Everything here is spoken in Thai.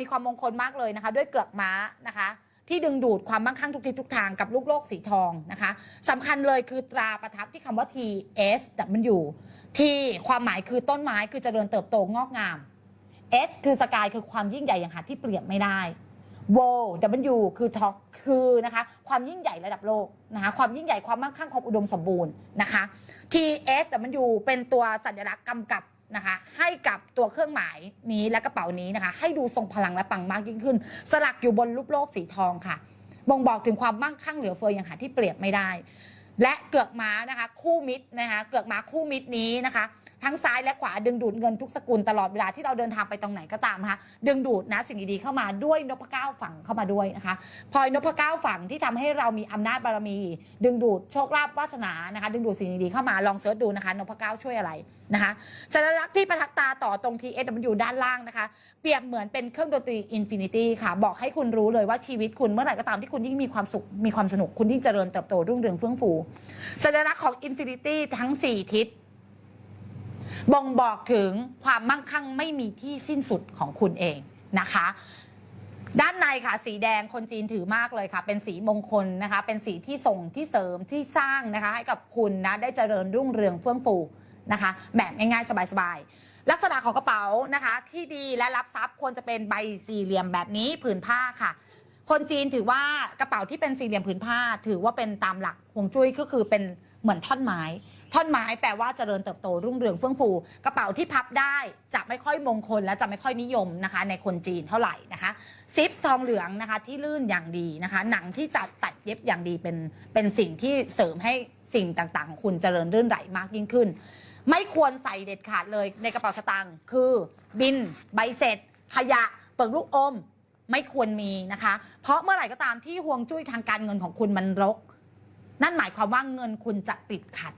มีความมงคลมากเลยนะคะ ด้วยเกือกม้านะคะ ที่ดึงดูดความมั่งคั่งทุกทิศทุกทางกับลูกโลกสีทองนะคะสำคัญเลยคือตราประทับที่คำว่า T S W T ความหมายคือต้นไม้คือเจริญเติบโตงอกงาม S คือสกายคือความยิ่งใหญ่อย่างหาที่เปรียบไม่ได้ W W คือท็อกคือนะคะความยิ่งใหญ่ระดับโลกนะคะความยิ่งใหญ่ความมั่งคั่งความอุดมสมบูรณ์นะคะ T S W เป็นตัวสัญลักษณ์กำกับ นะคะให้กับตัวเครื่องหมายนี้และกระเป๋านี้นะคะ ให้ดูทรงพลังและปังมากยิ่งขึ้น สลักอยู่บนรูปโลกสีทองค่ะ บ่งบอกถึงความมั่งคั่งเหลือเฟืออย่างหาที่เปรียบไม่ได้ และเกือกม้านะคะ คู่มิตรนะคะ เกือกม้าคู่มิตรนี้นะคะ ทั้งซ้ายและขวาดึงดูดเงินทุกสกุลตลอดเวลาที่เราเดินทางไปตรงไหนก็ตามนะคะดึงดูดนะสิ่งดีๆเข้ามาด้วยนพเก้าฝั่งเข้ามาด้วยนะคะพลอยนพเก้าฝั่งที่ทำให้เรามีอำนาจบารมี ดึงดูดโชคลาภวาสนานะคะ ดึงดูดสิ่งดีๆเข้ามาลองเสิร์ชดูนะคะนพเก้าช่วยอะไรนะคะสัญลักษณ์ที่ประทับตาต่อตรง T S W ด้านล่างนะคะ เปรียบเหมือนเป็นเครื่องดนตรีอินฟินิตี้ค่ะ บอกให้คุณรู้เลยว่าชีวิตคุณเมื่อไหร่ก็ตามที่คุณยิ่งมีความสุขมีความสนุกคุณยิ่งเจริญเติบโตรุ่งเรืองเฟื่องฟูสัญลักษณ์ของอินฟินิตี้ทั้ง 4 ทิศ บ่งบอกถึงความมั่งคั่งไม่มีที่สิ้นสุดของคุณเองนะคะ ด้านในค่ะสีแดงคนจีนถือมากเลยค่ะ เป็นสีมงคลนะคะ เป็นสีที่ส่งที่เสริมที่สร้างนะคะ ให้กับคุณนะได้เจริญรุ่งเรืองเฟื่องฟูนะคะ แบบง่ายๆสบายๆ ลักษณะของกระเป๋านะคะ ที่ดีและรับทรัพย์ควรจะเป็นใบสี่เหลี่ยมแบบนี้ผืนผ้าค่ะคนจีนถือว่ากระเป๋าที่เป็นสี่เหลี่ยมผืนผ้า ถือว่าเป็นตามหลักฮวงจุ้ยก็คือเป็นเหมือนท่อนไม้ ท่อนไม้แปลว่าเจริญเติบโตรุ่งเรืองเฟื่องฟู กระเป๋าที่พับได้จะไม่ค่อยมงคลและจะไม่ค่อยนิยมนะคะ ในคนจีนเท่าไหร่นะคะ ซิปทองเหลืองนะคะที่ลื่นอย่างดีนะคะ หนังที่จัดตัดเย็บอย่างดีเป็นเป็นสิ่งที่เสริมให้สิ่งต่างๆ ของคุณเจริญรื่นไหลมากยิ่งขึ้น ไม่ควรใส่เด็ดขาดเลยในกระเป๋าสตางค์คือ บิน ใบเสร็จ ขยะเปลือกลูกอม ไม่ควรมีนะคะ เพราะเมื่อไหร่ก็ตามที่ห่วงจุ้ยทางการเงินของคุณมันรก นั่นหมายความว่าเงินคุณจะติดขัด